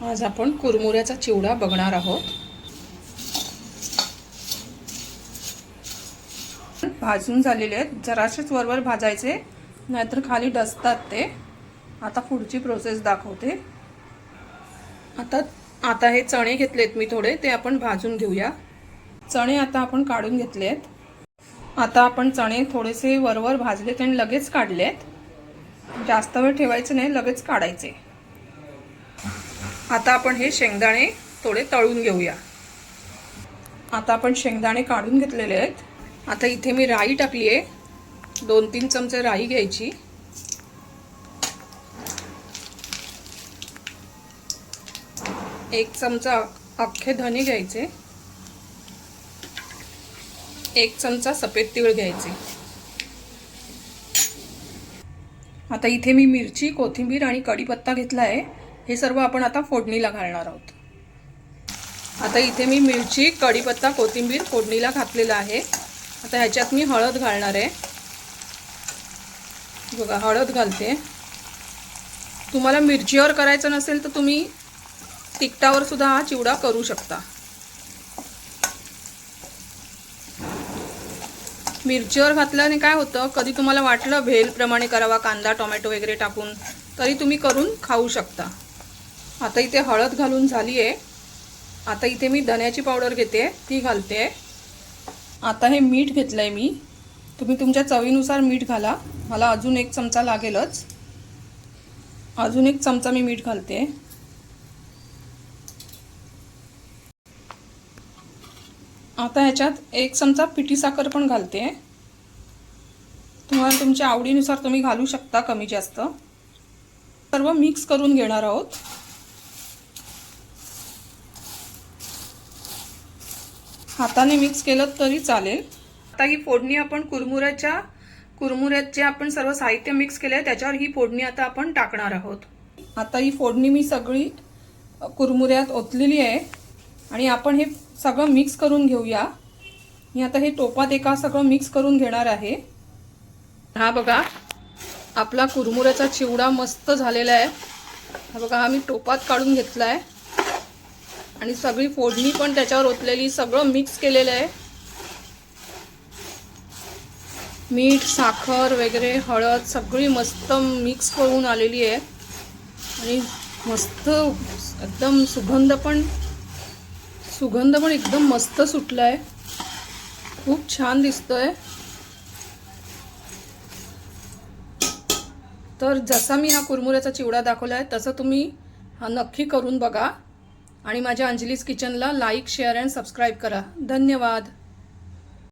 आज आपण कुरमुऱ्याचा चिवडा बघणार आहोत. भाजून झालेले आहेत. जरासेच वरवर भाजायचे नाहीतर खाली डसतात ते. आता पुढची प्रोसेस दाखवते. आता आता हे चणे घेतलेत मी थोडे ते आपण भाजून घेऊया. चणे आता आपण काढून घेतलेत. आता आपण चणे थोडेसे वरवर भाजलेत आणि लगेच काढलेत. जास्त वेळ ठेवायचे नाही लगेच काढायचे. आता आपण हे शेंगदाणे थोडे तळून घेऊया. आता आपण शेंगदाणे काढून घेतलेले आहेत. आता इथे मी राई टाकली आहे. दोन तीन चमचे राई घ्यायची. एक चमचा अख्खे धने घ्यायचे. एक चमचा सफेद तीळ घ्यायचे. आता इथे मी मिरची कोथिंबीर आणि कढीपत्ता घेतला आहे. हे सर्व आपण आता फोडणीला घालणार आहोत. आता इथे मी मिरची कढीपत्ता कोथिंबीर फोडणीला घातलेला आहे. आता ह्याच्यात मी हळद घालणार आहे. बघा हळद घालते. तुम्हाला मिरचीवर करायचं नसेल तर तुम्ही तिखटावर सुद्धा हा चिवडा करू शकता. मिरचीवर घातल्याने काय होतं कधी तुम्हाला वाटलं भेलप्रमाणे करावा कांदा टोमॅटो वगैरे टाकून तरी तुम्ही करून खाऊ शकता. आता इथे हळद घालून झाली आहे आता इथे मी धण्याची पावडर घेते ती घालते. आता हे मीठ घेतलं आहे मी. तुम्ही तुमच्या चवीनुसार मीठ घाला. मला अजून एक चमचा लागेलच. अजून एक चमचा मी मीठ घालते. आता ह्याच्यात एक चमचा पिठी साखर पण घालते. तुम्हाला तुमच्या आवडीनुसार तुम्ही घालू शकता कमी जास्त. सर्व मिक्स करून घेणार आहोत. हाताने मिक्स केलं तरी चालेल. आता ही फोडणी आपण कुरमुऱ्याच्या कुरमुऱ्यात जे आपण सर्व साहित्य मिक्स केले आहे त्याच्यावर ही फोडणी आता आपण टाकणार आहोत. आता ही फोडणी मी सगळी कुरमुऱ्यात ओतलेली आहे. आणि आपण हे सगळं मिक्स करून घेऊया. मी आता हे टोपात एका सगळं मिक्स करून घेणार आहे. हा बघा आपला कुरमुऱ्याचा चिवडा मस्त झालेला आहे. हा बघा हा मी टोपात काढून घेतला आहे आणि सगळी फोडणी पण त्याच्यावर ओतलेली सगळं मिक्स केलेलं आहे. मीठ साखर वगैरे हळद सगळी मस्त मिक्स करून आलेली आहे. आणि मस्त एकदम सुगंध पण सुगंध पण एकदम मस्त सुटला आहे खूप छान दिसतोय. तर जसा मी हा कुरमुऱ्याचा चिवडा दाखवला आहे तसं तुम्ही हा नक्की करून बघा. आणि माझ्या अंजलीज किचनला लाईक शेअर अँड सबस्क्राईब करा. धन्यवाद.